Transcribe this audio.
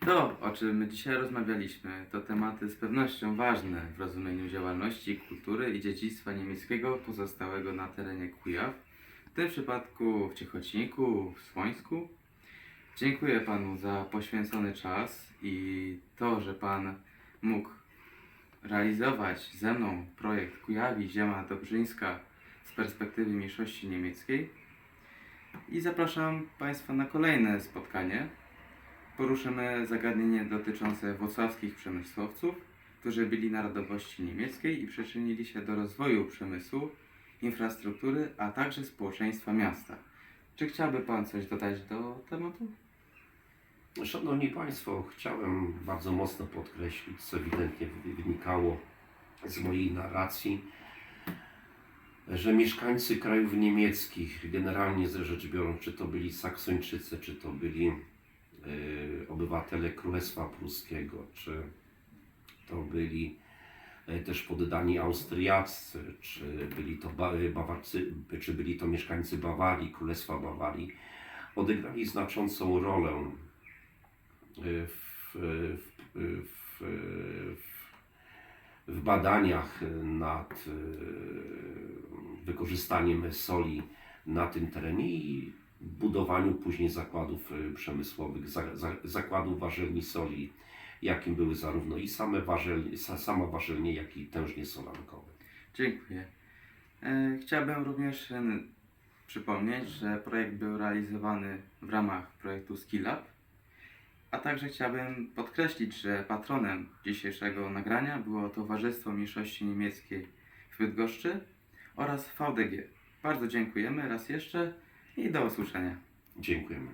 To, o czym dzisiaj rozmawialiśmy, to tematy z pewnością ważne w rozumieniu działalności, kultury i dziedzictwa niemieckiego pozostałego na terenie Kujaw, w tym przypadku w Ciechocinku, w Słońsku. Dziękuję Panu za poświęcony czas i to, że Pan mógł realizować ze mną projekt Kujawi Ziemia Dobrzyńska z perspektywy mniejszości niemieckiej. I zapraszam Państwa na kolejne spotkanie. Poruszymy zagadnienie dotyczące włocławskich przemysłowców, którzy byli narodowości niemieckiej i przyczynili się do rozwoju przemysłu, infrastruktury, a także społeczeństwa miasta. Czy chciałby Pan coś dodać do tematu? Szanowni Państwo, chciałem bardzo mocno podkreślić, co ewidentnie wy- wynikało z mojej narracji, że mieszkańcy krajów niemieckich, generalnie rzecz biorąc, czy to byli Saksończycy, czy to byli obywatele Królestwa Pruskiego, czy to byli e, też poddani Austriacy, czy byli to ba- Bawarcy, czy byli to mieszkańcy Bawarii, Królestwa Bawarii, odegrali znaczącą rolę w, w, w, w, w badaniach nad e, wykorzystaniem soli na tym terenie i budowaniu później zakładów e, przemysłowych, za, za, zakładów warzelni soli, jakim były zarówno i same warzelnie, sa- sama warzelnie, jak i tężnie solankowe. Dziękuję. E, Chciałbym również e, przypomnieć, że projekt był realizowany w ramach projektu SkillUp, a także chciałbym podkreślić, że patronem dzisiejszego nagrania było Towarzystwo Mniejszości Niemieckiej w Bydgoszczy oraz VDG. Bardzo dziękujemy raz jeszcze i do usłyszenia. Dziękujemy.